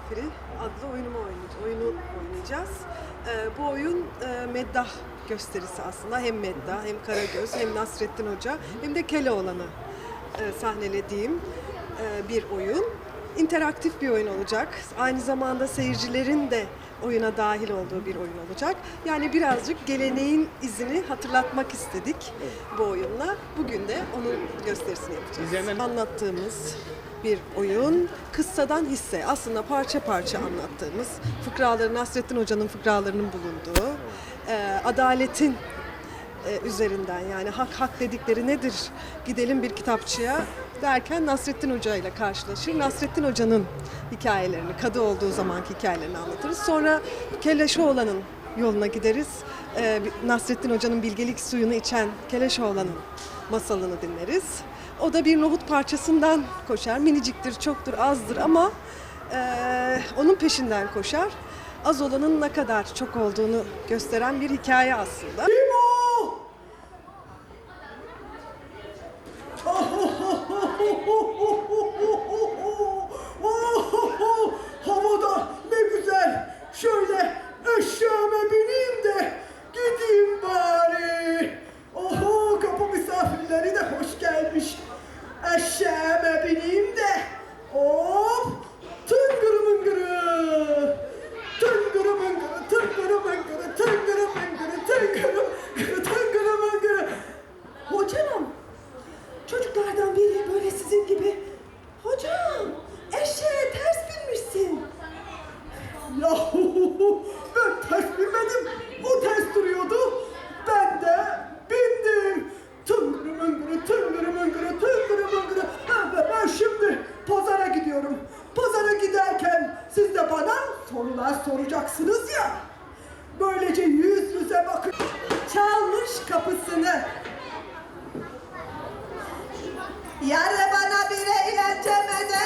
Misafiri adlı oyunumu oynayacağız. Oyunu oynayacağız. Ee, bu oyun e, meddah gösterisi aslında. Hem meddah, hem Karagöz, hem Nasrettin Hoca, hem de Keloğlan'ı e, sahnelediğim e, bir oyun. İnteraktif bir oyun olacak. Aynı zamanda seyircilerin de oyuna dahil olduğu bir oyun olacak. Yani birazcık geleneğin izini hatırlatmak istedik bu oyunla. Bugün de onun gösterisini yapacağız. Anlattığımız bir oyun. Kıssadan hisse. Aslında parça parça anlattığımız fıkraların, Nasrettin Hoca'nın fıkralarının bulunduğu, e, adaletin e, üzerinden yani hak hak dedikleri nedir? Gidelim bir kitapçıya derken Nasrettin Hoca ile karşılaşır. Nasrettin Hoca'nın hikayelerini, kadı olduğu zamanki hikayelerini anlatırız. Sonra Keleşoğlan'ın yoluna gideriz. E, Nasrettin Hoca'nın bilgelik suyunu içen Keleşoğlan'ın masalını dinleriz. O da bir nohut parçasından koşar. Miniciktir, çoktur, azdır ama e, onun peşinden koşar. Az olanın ne kadar çok olduğunu gösteren bir hikaye aslında. Eşeğime bineyim de hop tıngırı mıngırı. Tıngırı mıngırı, tıngırı mıngırı, tıngırı mıngırı, tıngırı mıngırı, tıngırı mıngırı. Hocam, Çocuklardan biri böyle sizin gibi Hocam eşeğe ters binmişsin. Yahu ben ters binmedim. O ters duruyordu. Ben de bindim. Tıngırı mıngırı tıngırı mıngırı tıngırı mıngırı. Ha, ben- ben şimdi pazara gidiyorum. Pazara giderken siz de bana sorular soracaksınız ya. Böylece yüz yüze bakın. Çalmış kapısını. Yar bana bir eğlence medet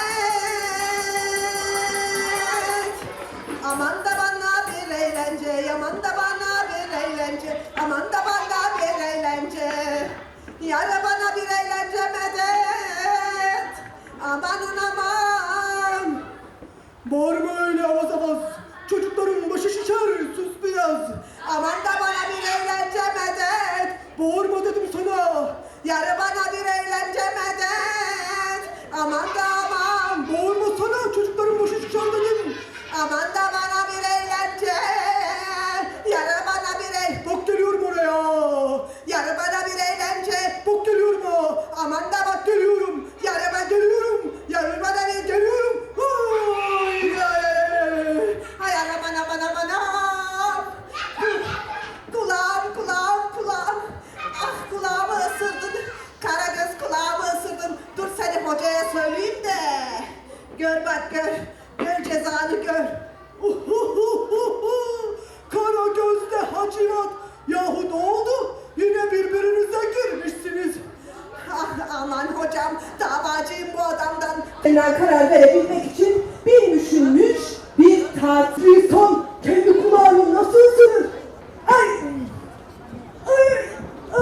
Aman da bana bir eğlence Yaman da bana bir eğlence Aman da bana bir eğlence Yar Bağırma öyle avaz avaz. Çocukların başı şişer sus biraz. Aman da bana bir eğlence medet Bağırma dedim sana. Yarı bana bir eğlence medet Aman da Gör bak gör. Gör cezanı gör. Kara gözde hacivat. Yahu ne oldu? Yine birbirinize girmişsiniz. Ah aman hocam davacıyım bu adamdan. Karar verebilmek için bir düşünmüş, bir tartışmış.